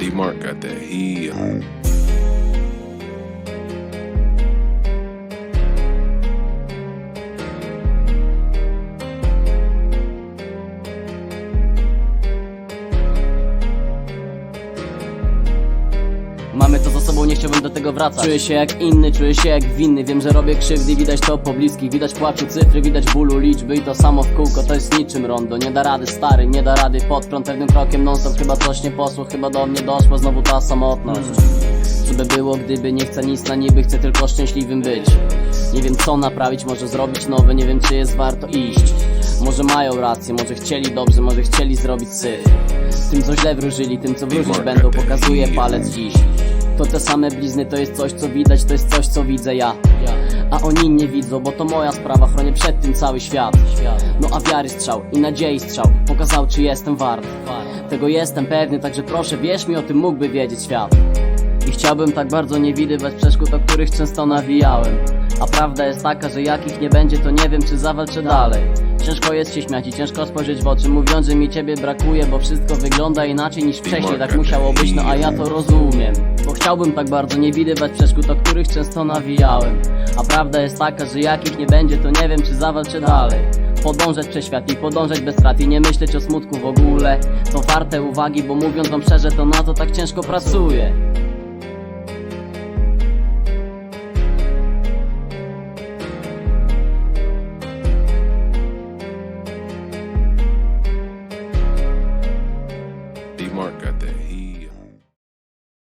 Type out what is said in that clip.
D Mark got that. He. Uh, Mamy to za sobą, nie chciałbym do tego wracać. Czuję się jak inny, czuję się jak winny. Wiem, że robię krzywdy, widać to po bliskich Widać płaczu cyfry, widać bólu liczby I to samo w kółko, to jest niczym rondo. Nie da rady stary, nie da rady pod prąd Pewnym krokiem non stop, chyba coś nie poszło Chyba do mnie doszła znowu ta samotność. Co by było, gdyby nie chcę nic na niby Chcę tylko szczęśliwym być. Nie wiem co naprawić, może zrobić nowe Nie wiem czy jest warto iść. Może mają rację, może chcieli dobrze Może chcieli zrobić syf. Tym co źle wróżyli, tym co wróżyć będą Pokazuje palec dziś to te same blizny, to jest coś co widać, to jest coś co widzę ja. A oni nie widzą, bo to moja sprawa, chronię przed tym cały świat. No a wiary strzał i nadziei strzał Pokazał czy jestem wart. Tego jestem pewny, także proszę wierz mi o tym mógłby wiedzieć świat. I chciałbym tak bardzo nie widywać przeszkód, o których często nawijałem. A prawda jest taka, że jak ich nie będzie, to nie wiem czy zawalczę dalej. Ciężko jest się śmiać i ciężko spojrzeć w oczy. Mówiąc, że mi ciebie brakuje, bo wszystko wygląda inaczej niż wcześniej. Tak musiało być, no a ja to rozumiem Chciałbym tak bardzo nie widywać przeszkód, o których często nawijałem A prawda jest taka, że jakich nie będzie, to nie wiem czy zawalczę dalej Podążać przez świat i podążać bez strat i nie myśleć o smutku w ogóle To warte uwagi, bo mówiąc wam szczerze, to na to tak ciężko pracuję D. Mark got.